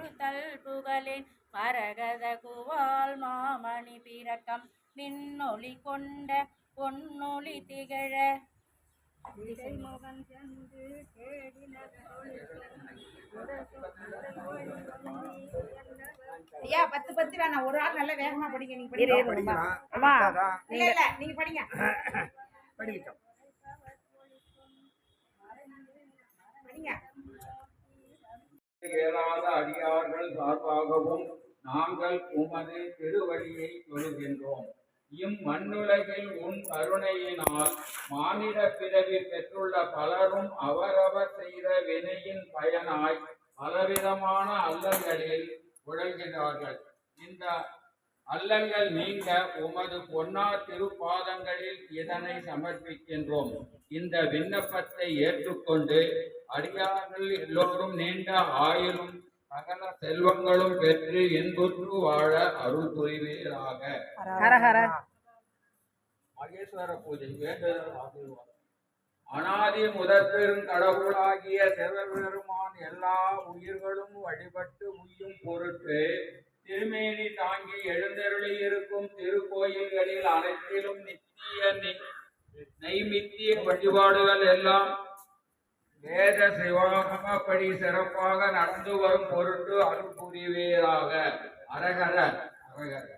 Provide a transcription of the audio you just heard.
பொறுத்தல் புகழேன் மரகத குவால் மாமணி பிறக்கம் மின்னொளி கொண்ட பொன்னொளி திகழ. முகன் சென்று தேடினர் ஐயா பத்து பத்து வேணாம் ஒரு ஆள் நல்லா வேகமா படிங்க. நீங்க படிங்க. நீங்க படிங்க. படிக்கட்டும். படிங்க இயலாத அடியார்கள் சார்பாகவும் நாங்கள் உமது திருவடியை தொழுகின்றோம். இம்மண்ணுலகில் உன் கருணையினால் மானிட பிறவி பெற்றுள்ள பலரும் அவரவர் செய்த வினையின் பயனாய் பலவிதமான அல்லங்களில் உழல்கிறார்கள். இந்த அல்லங்கள் நீங்க உமது பொன்னார் திருப்பாதங்களில் இதனை சமர்ப்பிக்கின்றோம். இந்த விண்ணப்பத்தை ஏற்றுக்கொண்டு அடியார்கள் எல்லோரும் நீண்ட ஆயுளும் சகல செல்வங்களும் பெற்று இன்புற்று வாழ அருள் புரிவீராக. மகேஸ்வர பூஜை அனாதி முதற் பெரும் கடவுளாகிய சிவபெருமான் எல்லா உயிர்களும் வழிபட்டு உய்யும் பொருட்டு திருமேனி தாங்கி எழுந்தருளி இருக்கும் திருக்கோயில்களில் அனைத்திலும் நித்திய நி- நைமித்திய வழிபாடுகள் எல்லாம் வேத சிவாகமப்படி சிறப்பாக நடந்து வரும் பொருட்டு அருள் புரிவீராக அரகர அரகர